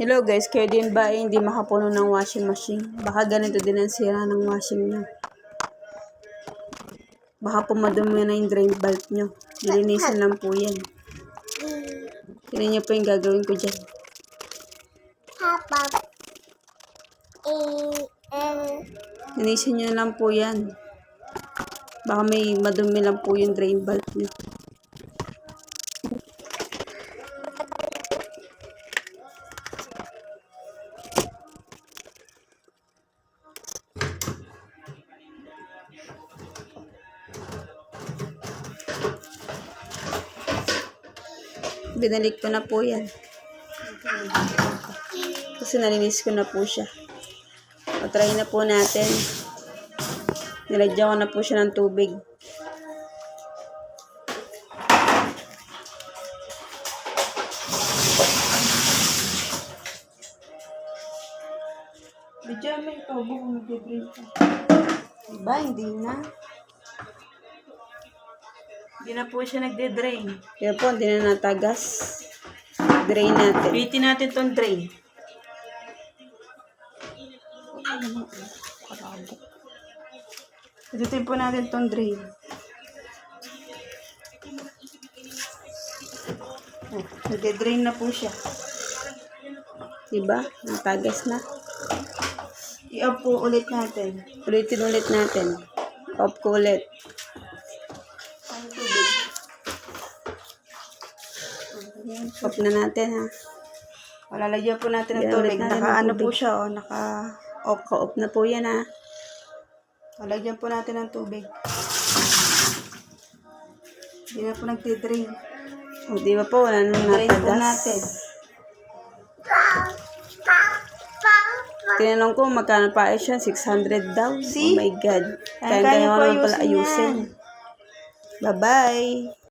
Hello guys, kayo din ba ay hindi makapuno ng washing machine? Baka ganito din ang sira ng washing nyo. Baka pumadumi na yung drain bulb nyo. Lilinisan lang po yan. Tingnan nyo po yung gagawin ko dyan. Papa. E N Linisan nyo lang po yan. Baka may madumi lang po yung drain bulb nyo. Binalik ko na po yan. Kasi nalinis ko na po siya. O, try na po natin. Nilagyan ko na po siya ng tubig. Bidyan mo ito, buko mag-drain ka. Diba, hindi na. Hindi na po siya nagde-drain. Kaya po, hindi na natagas. Drain natin. Ulitin natin tong drain. Itutin po natin tong drain. Oh, nagde-drain na po siya. Diba? Natagas na. I-off po ulit natin. Ulitin ulit natin. Off ko ulit. Off na natin ha. Palalagyan po natin ng tubig. natin ng Naka ano po siya, oh, naka Off ka off na po yan ha. Palagyan po natin ng tubig. Hindi na po nagde-drain. O, di ba po? Wala nang Drain po natagas. natin. Tinanong ko magkano pa ay siya, 600 daw. See? Oh my God. Kaya Kaya naman pala ayusin. Bye-bye.